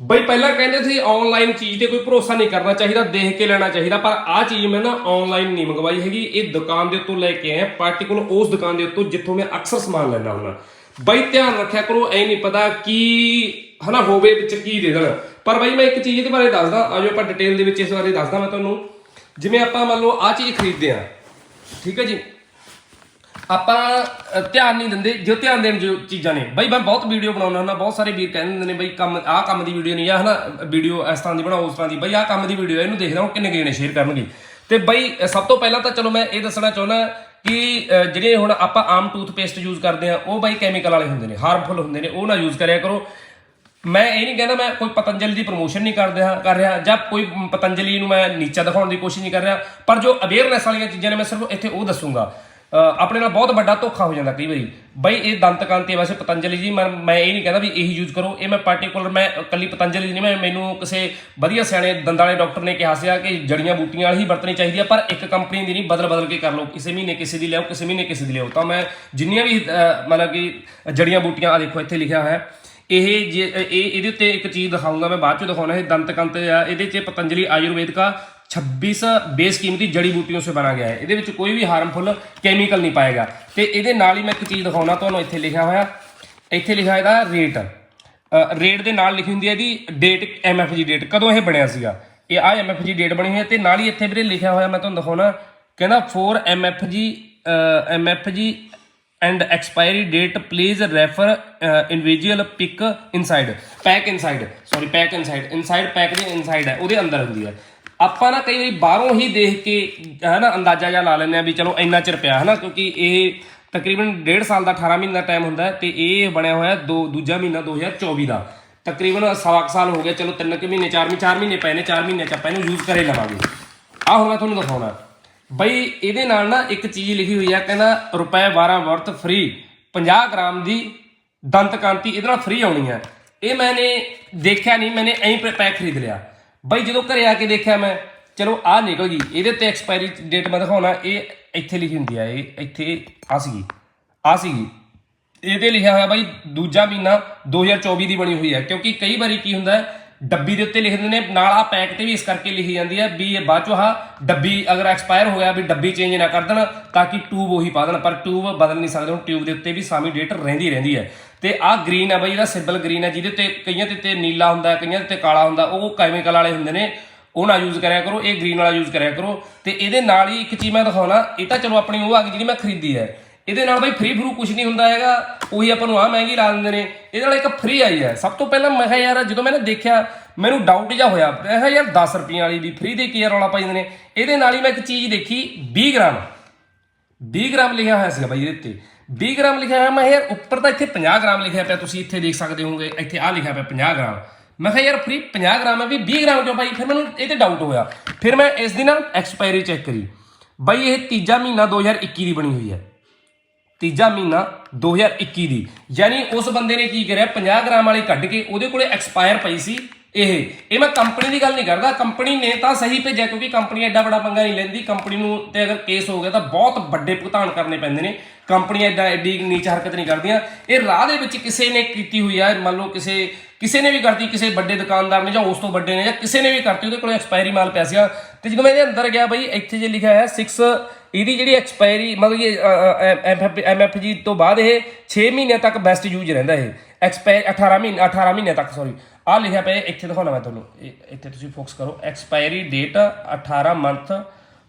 ਬਈ ਪਹਿਲਾਂ ਕਹਿੰਦੇ ਸੀ ਆਨਲਾਈਨ ਚੀਜ਼ ਤੇ ਕੋਈ ਭਰੋਸਾ ਨਹੀਂ ਕਰਨਾ ਚਾਹੀਦਾ, ਦੇਖ ਕੇ ਲੈਣਾ ਚਾਹੀਦਾ, ਪਰ ਆ ਚੀਜ਼ ਮੈਂ ਨਾ ਆਨਲਾਈਨ ਨਹੀਂ ਮੰਗਵਾਈ ਹੈਗੀ। ਇਹ ਦੁਕਾਨ ਦੇ ਉੱਤੋਂ ਲੈ ਕੇ ਆਇਆ ਪਾਰਟਿਕੂਲਰ ਉਸ ਦੁਕਾਨ ਦੇ ਉੱਤੋਂ ਜਿੱਥੋਂ ਮੈਂ ਅਕਸਰ ਸਮਾਨ ਲੈਂਦਾ ਹੁੰਦਾ। ਬਈ ਧਿਆਨ ਰੱਖਿਆ ਕਰੋ, ਐ ਨਹੀਂ ਪਤਾ ਕੀ ਹਨਾ ਹੋਵੇ ਵਿੱਚ ਕੀ ਦੇ ਦੇਣ। ਪਰ ਬਈ ਮੈਂ ਇੱਕ ਚੀਜ਼ ਇਹਦੇ ਬਾਰੇ ਦੱਸਦਾ ਆਜੋ ਆਪਾਂ ਡਿਟੇਲ ਦੇ ਵਿੱਚ ਇਸ ਬਾਰੇ ਦੱਸਦਾ ਮੈਂ ਤੁਹਾਨੂੰ। ਜਿਵੇਂ ਆਪਾਂ ਮੰਨ ਲਓ ਆ ਚੀਜ਼ ਖਰੀਦਦੇ ਆ ਠੀਕ ਹੈ ਜੀ? ਆਪਾਂ ਅ, ਧਿਆਨ ਨਹੀਂ ਦਿੰਦੇ ਜੋ ਧਿਆਨ ਦੇਣ ਜੋ ਚੀਜ਼ਾਂ ਨੇ। ਬਈ ਮੈਂ ਬਹੁਤ ਵੀਡੀਓ ਬਣਾਉਣਾ ਹੁੰਦਾ ਬਹੁਤ ਸਾਰੇ ਵੀਰ ਕਹਿੰਦੇ ਹੁੰਦੇ ਨੇ ਬਈ ਕੰਮ ਆਹ ਕੰਮ ਦੀ ਵੀਡੀਓ ਨਹੀਂ ਆ ਹਨਾ? ਵੀਡੀਓ ਇਸ ਤਰ੍ਹਾਂ ਦੀ ਬਣਾਓ ਉਸ ਤਰ੍ਹਾਂ ਦੀ। ਬਈ ਆਹ ਕੰਮ ਦੀ ਵੀਡੀਓ ਇਹਨੂੰ ਦੇਖਦਾ ਹਾਂ ਕਿੰਨੇ ਗਏ ਨੇ ਸ਼ੇਅਰ ਕਰਨਗੇ। ਤੇ ਬਈ ਅ, ਸਭ ਤੋਂ ਪਹਿਲਾਂ ਤਾਂ ਚਲੋ ਮੈਂ ਇਹ ਦੱਸਣਾ ਚਾਹੁੰਦਾ ਕਿ ਅ, ਜਿਹੜੇ ਹੁਣ ਆਪਾਂ ਆਮ ਟੂਥਪੇਸਟ ਯੂਜ਼ ਕਰਦੇ ਆ ਉਹ ਬਈ ਕੈਮੀਕਲ ਵਾਲੇ ਹੁੰਦੇ ਨੇ ਹਾਰਮਫੁਲ ਹੁੰਦੇ ਨੇ ਉਹ ਨਾ ਯੂਜ਼ ਕਰਿਆ ਕਰੋ। ਮੈਂ ਇਹ ਨਹੀਂ ਕਹਿੰਦਾ ਮੈਂ ਕੋਈ ਪਤੰਜਲੀ ਦੀ ਪ੍ਰੋਮੋਸ਼ਨ ਨਹੀਂ ਕਰ ਰਿਹਾ ਕਰ ਰਿਹਾ ਜਾਂ ਕੋਈ ਪਤੰਜਲੀ ਨੂੰ ਮੈਂ ਨੀਚਾ ਦਿਖਾਉਣ ਦੀ ਕੋਸ਼ਿਸ਼ ਨਹੀਂ ਕਰ ਰਿਹਾ ਪਰ ਜੋ ਅਵੇਅਰਨੈਸ ਵਾਲੀਆਂ ਚੀਜ਼ਾਂ ਨੇ ਮੈਂ ਸਿਰਫ ਇੱਥੇ ਉਹ ਦੱਸੂਗਾ। ਆਪਣੇ ਨਾਲ ਬਹੁਤ ਵੱਡਾ ਧੋਖਾ ਹੋ ਜਾਂਦਾ ਕਈ ਵਾਰੀ। ਬਈ ਇਹ ਦੰਤਕਾਂਤੀ ਵੈਸੇ ਪਤੰਜਲੀ ਜੀ, ਮੈਂ ਮੈਂ ਇਹ ਨਹੀਂ ਕਹਿੰਦਾ ਵੀ ਇਹੀ ਯੂਜ਼ ਕਰੋ। ਇਹ ਮੈਂ ਪਾਰਟਿਕੂਲਰ ਮੈਂ ਕੱਲੀ ਪਤੰਜਲੀ ਨਹੀਂ, ਮੈਂ ਮੈਨੂੰ ਕਿਸੇ ਵਧੀਆ ਸਿਆਣੇ ਦੰਦਾਂ ਵਾਲੇ ਡਾਕਟਰ ਨੇ ਕਿਹਾ ਸੀਗਾ ਕਿ ਜੜੀਆਂ ਬੂਟੀਆਂ ਵਾਲੀ ਹੀ ਵਰਤਣੀ ਚਾਹੀਦੀ ਆ, ਪਰ ਇੱਕ ਕੰਪਨੀ ਦੀ ਨਹੀਂ ਬਦਲ ਬਦਲ ਕੇ ਕਰ ਲਓ। ਕਿਸੇ ਮਹੀਨੇ ਕਿਸੇ ਦੀ ਲਿਆਓ, ਕਿਸੇ ਮਹੀਨੇ ਕਿਸੇ ਦੀ ਲਿਆਓ। ਤਾਂ ਮੈਂ ਜਿੰਨੀਆਂ ਵੀ ਮਤਲਬ ਕਿ ਜੜੀਆਂ ਬੂਟੀਆਂ ਆ ਦੇਖੋ, ਇੱਥੇ ਲਿਖਿਆ ਹੋਇਆ। ਹੈ ਇਹ ਜੇ ਇਹ ਇਹਦੇ ਉੱਤੇ ਇੱਕ ਚੀਜ਼ ਦਿਖਾਉਂਗਾ ਮੈਂ ਬਾਅਦ ਚ ਦਿਖਾਉਣਾ, ਇਹ ਦੰਤਕੰਤ ਆ, ਇਹਦੇ 'ਚ ਪਤੰਜਲੀ ਆਯੁਰਵੇਦ 26 ਬੇਸ ਕੀਮਤੀ ਜੜੀ ਬੂਟੀਆਂ ਸੇ ਬਣਾ ਗਿਆ ਹੈ। ਇਹਦੇ ਵਿੱਚ ਕੋਈ ਵੀ ਹਾਰਮਫੁਲ ਕੈਮੀਕਲ ਨਹੀਂ ਪਾਏਗਾ। ਤੇ ਇਹਦੇ ਨਾਲ ਹੀ ਮੈਂ ਇੱਕ ਚੀਜ਼ ਦਿਖਾਉਣਾ ਤੁਹਾਨੂੰ ਇੱਥੇ ਲਿਖਿਆ ਹੋਇਆ। ਇੱਥੇ ਲਿਖਿਆ ਇਹਦਾ ਰੇਟ ਰੇਟ ਦੇ ਨਾਲ ਲਿਖੀ ਹੁੰਦੀ ਹੈ ਇਹਦੀ ਡੇਟ ਐਮਐਫਜੀ ਡੇਟ ਕਦੋਂ ਇਹ ਬਣਿਆ ਸੀਗਾ? ਇਹ ਆ ਐਮਐਫਜੀ ਡੇਟ ਬਣੀ ਹੋਈ ਹੈ ਤੇ ਨਾਲ ਹੀ ਇੱਥੇ ਵੀਰੇ ਲਿਖਿਆ ਹੋਇਆ ਮੈਂ ਤੁਹਾਨੂੰ ਦਿਖਾਉਣਾ। ਕਹਿੰਦਾ 4 MFG MFG and expiry date please refer uh, individual pick inside. Pack inside sorry pack inside inside pack ਦੇ ਇਨਸਾਈਡ ਹੈ ਉਹਦੇ ਅੰਦਰ ਹੁੰਦੀ ਹੈ। ਆਪਾਂ ਨਾ ਕਈ ਵਾਰੀ ਬਾਹਰੋਂ ਹੀ ਦੇਖ ਕੇ ਹੈ ਨਾ ਅੰਦਾਜ਼ਾ ਜਿਹਾ ਲਾ ਲੈਂਦੇ ਆ ਵੀ ਚਲੋ ਇੰਨਾ ਚਿਰ ਪਿਆ ਹੈ ਨਾ ਕਿਉਂਕਿ ਇਹ ਤਕਰੀਬਨ 1.5 ਸਾਲ ਦਾ 18 ਮਹੀਨੇ ਦਾ ਟਾਈਮ ਹੁੰਦਾ ਹੈ ਤੇ ਇਹ ਬਣਿਆ ਹੋਇਆ ਦੋ, ਦੂਜਾ ਮਹੀਨਾ 2024 ਦਾ। ਤਕਰੀਬਨ ਸਵਾ ਕੁ ਸਾਲ ਹੋ ਗਿਆ, ਚਲੋ ਤਿੰਨ ਕੁ ਮਹੀਨੇ 4 ਮਹੀਨੇ 4 ਮਹੀਨੇ ਪਏ ਨੇ 4 ਮਹੀਨੇ ਚ ਆਪਾਂ ਇਹਨੂੰ ਯੂਜ਼ ਕਰੇ ਲਵਾਂਗੇ। ਆ ਹੁਣ ਮੈਂ ਤੁਹਾਨੂੰ ਦਿਖਾਉਣਾ। ਬਈ ਇਹਦੇ ਨਾਲ ਨਾ ਇੱਕ ਚੀਜ਼ ਲਿਖੀ ਹੋਈ ਆ, ਕਹਿੰਦਾ ਰੁਪਏ 12 ਵਰਤ ਫ੍ਰੀ 50 ਗ੍ਰਾਮ ਦੀ ਦੰਤ ਕਾਂਤੀ, ਇਹਦੇ ਨਾਲ ਫ੍ਰੀ ਆਉਣੀ ਹੈ ਇਹ ਮੈਨੇ ਦੇਖਿਆ ਨਹੀਂ, ਮੈਨੇ ਐਂ ਪੈਕ ਖਰੀਦ ਲਿਆ। ਬਾਈ ਜਦੋਂ ਘਰੇ ਆ ਕੇ ਦੇਖਿਆ ਮੈਂ, ਚਲੋ ਆ ਨਿਕਲ ਗਈ। ਇਹਦੇ ਤੇ ਐਕਸਪਾਇਰੀ ਡੇਟ ਮੈਂ ਦਿਖਾਉਣਾ, ਇਹ ਇੱਥੇ ਲਿਖੀ ਹੁੰਦੀ ਆ, ਇਹ ਇੱਥੇ ਆ ਸੀਗੀ ਆ ਸੀਗੀ। ਇਹਦੇ ਲਿਖਿਆ ਹੋਇਆ ਬਾਈ ਦੂਜਾ ਮਹੀਨਾ 2024 ਦੀ ਬਣੀ ਹੋਈ ਹੈ ਕਿਉਂਕਿ ਕਈ ਵਾਰੀ ਕੀ ਹੁੰਦਾ ਹੈ ਡੱਬੀ ਦੇ ਉੱਤੇ ਲਿਖ ਦਿੰਦੇ ਨੇ, ਨਾਲ ਆ ਪੈਕ ਤੇ ਵੀ ਇਸ ਕਰਕੇ ਲਿਖੀ ਜਾਂਦੀ ਹੈ ਵੀ ਇਹ ਬਾਅਦ ਚੋਂ ਆਹ ਡੱਬੀ ਅਗਰ ਐਕਸਪਾਇਰ ਹੋਇਆ ਵੀ ਡੱਬੀ ਚੇਂਜ ਨਾ ਕਰ ਦੇਣ, ਤਾਂ ਕਿ ਟਿਊਬ ਉਹੀ ਪਾ ਦੇਣ, ਪਰ ਟਿਊਬ ਬਦਲ ਨਹੀਂ ਸਕਦੇ, ਹੁਣ ਟਿਊਬ ਦੇ ਉੱਤੇ ਵੀ ਸਾਮੀ ਡੇਟ ਰਹਿੰਦੀ ਰਹਿੰਦੀ ਹੈ ਤੇ ਆਹ ਗ੍ਰੀਨ ਹੈ ਬਾਈ ਇਹਦਾ ਸਿੰਬਲ ਗ੍ਰੀਨ ਹੈ ਜਿਹਦੇ ਤੇ ਕਈਆਂ ਦੇ ਉੱਤੇ ਨੀਲਾ ਹੁੰਦਾ, ਕਈਆਂ ਦੇ ਉੱਤੇ ਕਾਲਾ ਹੁੰਦਾ, ਉਹ ਕੈਮੀਕਲ ਵਾਲੇ ਹੁੰਦੇ ਨੇ, ਉਹ ਨਾ ਯੂਜ਼ ਕਰਿਆ ਕਰੋ, ਇਹ ਗ੍ਰੀਨ ਵਾਲਾ ਯੂਜ਼ ਕਰਿਆ ਕਰੋ। ਤੇ ਇਹਦੇ ਨਾਲ ਹੀ ਇੱਕ ਚੀਜ਼ ਮੈਂ ਦਿਖਾਉਣਾ, ਇਹ ਤਾਂ ਚਲੋ ਆਪਣੀ ਉਹ ਆ ਗਈ ਜਿਹੜੀ ਮੈਂ ਖਰੀਦੀ ਹੈ। ਇਹਦੇ ਨਾਲ ਬਈ ਫ੍ਰੀ ਫਰੂ ਕੁਝ ਨਹੀਂ ਹੁੰਦਾ ਹੈਗਾ, ਉਹੀ ਆਪਾਂ ਨੂੰ ਆ ਮਹਿੰਗੀ ਲਾ ਦਿੰਦੇ ਨੇ। ਇਹਦੇ ਨਾਲ ਇੱਕ ਫ੍ਰੀ ਆਈ ਹੈ। ਸਭ ਤੋਂ ਪਹਿਲਾਂ ਮੈਂ ਕਿਹਾ ਯਾਰ, ਜਦੋਂ ਮੈਂ ਨਾ ਦੇਖਿਆ, ਮੈਨੂੰ ਡਾਊਟ ਜਿਹਾ ਹੋਇਆ। ਮੈਂ ਕਿਹਾ ਯਾਰ 10 ਰੁਪਈਆਂ ਵਾਲੀ ਵੀ ਫ੍ਰੀ ਦੇ ਕੀ ਯਾਰ ਰੌਲਾ ਪਾਈ ਜਾਂਦੇ ਨੇ। ਇਹਦੇ ਨਾਲ ਹੀ ਮੈਂ ਇੱਕ ਚੀਜ਼ ਦੇਖੀ 20 ਗ੍ਰਾਮ। 20 ਗ੍ਰਾਮ ਲਿਖਿਆ ਹੋਇਆ ਸੀਗਾ ਬਾਈ ਇਹਦੇ ਉੱਤੇ। 20 ਗ੍ਰਾਮ ਲਿਖਿਆ ਹੋਇਆ। ਮੈਂ ਯਾਰ ਉੱਪਰ ਤਾਂ ਇੱਥੇ 50 ਗ੍ਰਾਮ ਲਿਖਿਆ ਪਿਆ, ਤੁਸੀਂ ਇੱਥੇ ਦੇਖ ਸਕਦੇ ਹੋਗੇ ਇੱਥੇ ਆ ਲਿਖਿਆ ਪਿਆ 50 ਗ੍ਰਾਮ। ਮੈਂ ਕਿਹਾ ਯਾਰ ਫਰੀ 50 ਗ੍ਰਾਮ ਹੈ, ਵੀ 20 ਗ੍ਰਾਮ ਕਿਉਂ ਬਾਈ ਫਿਰ ਮੈਨੂੰ ਇਹ ਤੇ ਡਾਊਟ ਹੋਇਆ। ਫਿਰ ਮੈਂ ਇਸ ਦੀ ਨਾ ਐਕਸਪਾਇਰੀ ਚੈੱਕ ਕਰੀ। ਬਾਈ ਇਹ ਤੀਜਾ ਮਹੀਨਾ 2021 ਦੀ ਬਣੀ ਹੋਈ ਹੈ। ਤੀਜਾ ਮਹੀਨਾ 2021 ਦੀ। ਯਾਨੀ ਉਸ ਬੰਦੇ ਨੇ ਕੀ ਕਰਿਆ 50 ਗ੍ਰਾਮ ਵਾਲੀ ਕੱਢ ਕੇ ਉਹਦੇ ਕੋਲੇ ਐਕਸਪਾਇਰ ਪਈ ਸੀ। ਇਹ ਇਹ ਮੈਂ ਕੰਪਨੀ ਦੀ ਗੱਲ ਨਹੀਂ ਕਰਦਾ ਕੰਪਨੀ ਨੇ ਤਾਂ ਸਹੀ ਭੇਜਿਆ ਕਿਉਂਕਿ ਕੰਪਨੀ ਐਡਾ ਵੱਡਾ ਪੰਗਾ ਨਹੀਂ ਲੈਂਦੀ ਕੰਪਨੀ ਨੂੰ ਤੇ ਅਗਰ ਕੇਸ ਹੋ ਗਿਆ ਤਾਂ ਬਹੁਤ ਵੱਡੇ ਭੁਗਤਾਨ ਕਰਨੇ ਪੈਂਦੇ ਨੇ ਕੰਪਨੀ ਐਡਾ ਐਡੀ ਨੀਚ ਹਰਕਤ ਨਹੀਂ ਕਰਦੀਆਂ। ਇਹ ਰਾਹ ਦੇ ਵਿੱਚ ਕਿਸੇ ਨੇ ਕੀਤੀ ਹੋਈ ਆ, ਮੰਨ ਲਓ ਕਿਸੇ ਕਿਸੇ ਨੇ ਵੀ ਕਰਤੀ, ਕਿਸੇ ਵੱਡੇ ਦੁਕਾਨਦਾਰ ਨੇ ਜਾਂ ਉਸ ਤੋਂ ਵੱਡੇ ਨੇ ਜਾਂ ਕਿਸੇ ਨੇ ਵੀ ਕਰਤੀ, ਉਹਦੇ ਕੋਲ ਐਕਸਪਾਇਰੀ ਮਾਲ ਪਿਆ ਸੀਗਾ। ਤੇ ਜਦੋਂ ਮੈਂ ਇਹਦੇ ਅੰਦਰ ਗਿਆ ਬਈ, ਇੱਥੇ ਜੇ ਲਿਖਿਆ ਹੈ 6 ਇਹਦੀ ਜਿਹੜੀ ਐਕਸਪਾਇਰੀ ਮਤਲਬ ਕਿ ਐਮਐਫਜੀ ਤੋਂ ਬਾਅਦ ਇਹ 6 ਮਹੀਨਿਆਂ ਤੱਕ ਬੈਸਟ ਯੂਜ਼ ਰਹਿੰਦਾ ਇਹ। ਐਕਸਪਾਇਰ 18 ਮਹੀਨੇ 18 ਮਹੀਨੇ ਤੱਕ ਸੌਰੀ ਆ ਲਿਖਿਆ ਪਿਆ, ਇੱਥੇ ਦਿਖਾਉਣਾ ਮੈਂ ਤੁਹਾਨੂੰ। ਇਹ- ਇੱਥੇ ਤੁਸੀਂ ਫੋਕਸ ਕਰੋ। Expiry date 18 month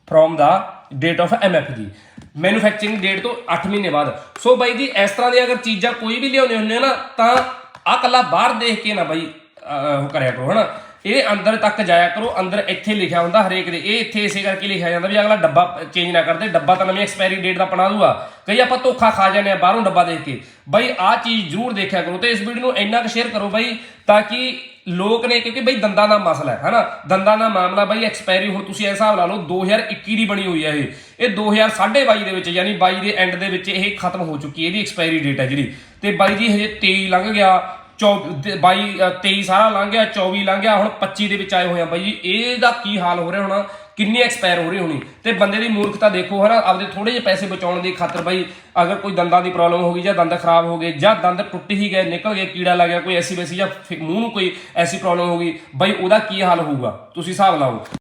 from the date of MFG manufacturing date ਤੋਂ 8 ਮਹੀਨੇ ਬਾਅਦ। ਸੋ ਬਾਈ ਜੀ, ਇਸ ਤਰ੍ਹਾਂ ਦੀ ਅਗਰ ਚੀਜ਼ਾਂ ਕੋਈ ਵੀ ਲਿਆਉਣੇ ਹੁੰਦੇ ਆ ਨਾ, ਤਾਂ ਆ ਕੱਲਾ ਬਾਹਰ ਦੇਖ ਕੇ ਨਾ ਬਾਈ ਉਹ ਕਰਿਆ ਕਰੋ, ਹਨਾ? ਇਹ ਅੰਦਰ ਤੱਕ ਜਾਇਆ ਕਰੋ, ਅੰਦਰ ਇੱਥੇ ਲਿਖਿਆ ਹੁੰਦਾ ਹਰੇਕ ਦੇ। ਇਹ ਇੱਥੇ ਇਸੇ ਕਰਕੇ ਲਿਖਿਆ ਜਾਂਦਾ ਵੀ ਅਗਲਾ ਡੱਬਾ ਚੇਂਜ ਨਾ ਕਰਦੇ, ਡੱਬਾ ਤਾਂ ਨਵੀਂ ਐਕਸਪਾਇਰੀ ਡੇਟ ਦਾ ਬਣਾ ਦੂਗਾ। ਕਈ ਆਪਾਂ ਧੋਖਾ ਖਾ ਜਾਂਦੇ ਆ ਬਾਹਰੋਂ ਡੱਬਾ ਦੇਖ ਕੇ। ਬਾਈ ਆਹ ਚੀਜ਼ ਜ਼ਰੂਰ ਦੇਖਿਆ ਕਰੋ ਤੇ ਇਸ ਵੀਡੀਓ ਨੂੰ ਇੰਨਾ ਕੁ ਸ਼ੇਅਰ ਕਰੋ ਬਾਈ ਤਾਂ ਕਿ ਲੋਕ ਨੇ ਕਿਉਂਕਿ ਬਈ ਦੰਦਾਂ ਦਾ ਮਸਲਾ ਹੈ, ਹਨਾ? ਦੰਦਾਂ ਦਾ ਮਾਮਲਾ ਬਾਈ ਐਕਸਪਾਇਰੀ ਹੁਣ ਤੁਸੀਂ ਇਹ ਹਿਸਾਬ ਲਾ ਲਓ 2021 ਦੀ ਬਣੀ ਹੋਈ ਹੈ ਇਹ। ਇਹ 2022 ਦੇ ਵਿੱਚ ਯਾਨੀ 22 ਦੇ ਐਂਡ ਦੇ ਵਿੱਚ ਇਹ ਖਤਮ ਹੋ ਚੁੱਕੀ ਹੈ, ਇਹਦੀ ਐਕਸਪਾਇਰੀ ਡੇਟ ਹੈ ਜਿਹੜੀ। ਤੇ ਬਾਈ ਜੀ ਹਜੇ 23 ਲੰਘ ਗਿਆ। 22 23 ਸਾਰਾ ਲੰਘ ਗਿਆ 24 ਲੰਘ ਗਿਆ, ਹੁਣ 25 ਦੇ ਵਿੱਚ ਆਏ ਹੋਏ ਆ ਬਾਈ ਜੀ। ਇਹਦਾ ਕੀ ਹਾਲ ਹੋ ਰਿਹਾ ਹੋਣਾ? ਕਿੰਨੀ ਐਕਸਪਾਇਰ ਹੋ ਰਹੀ ਹੋਣੀ? ਤੇ ਬੰਦੇ ਦੀ ਮੂਰਖਤਾ ਦੇਖੋ ਹਨਾ, ਆਪਦੇ ਥੋੜੇ ਜਿਹੇ ਪੈਸੇ ਬਚਾਉਣ ਦੀ ਖਾਤਰ ਬਾਈ, ਅਗਰ ਕੋਈ ਦੰਦਾਂ ਦੀ ਪ੍ਰੋਬਲਮ ਹੋ ਗਈ ਜਾਂ ਦੰਦ ਖਰਾਬ ਹੋ ਗਏ ਜਾਂ ਦੰਦ ਟੁੱਟ ਹੀ ਗਏ, ਨਿਕਲ ਗਏ, ਕੀੜਾ ਲੱਗ ਗਿਆ, ਕੋਈ ਐਸੀ ਵੈਸੀ ਜਾਂ ਫਿ- ਮੂੰਹ ਨੂੰ ਕੋਈ ਐਸੀ ਪ੍ਰੋਬਲਮ ਹੋ ਗਈ, ਬਾਈ ਉਹਦਾ ਕੀ ਹਾਲ ਹੋਊਗਾ? ਤੁਸੀਂ ਹਿਸਾਬ ਲਾਓ।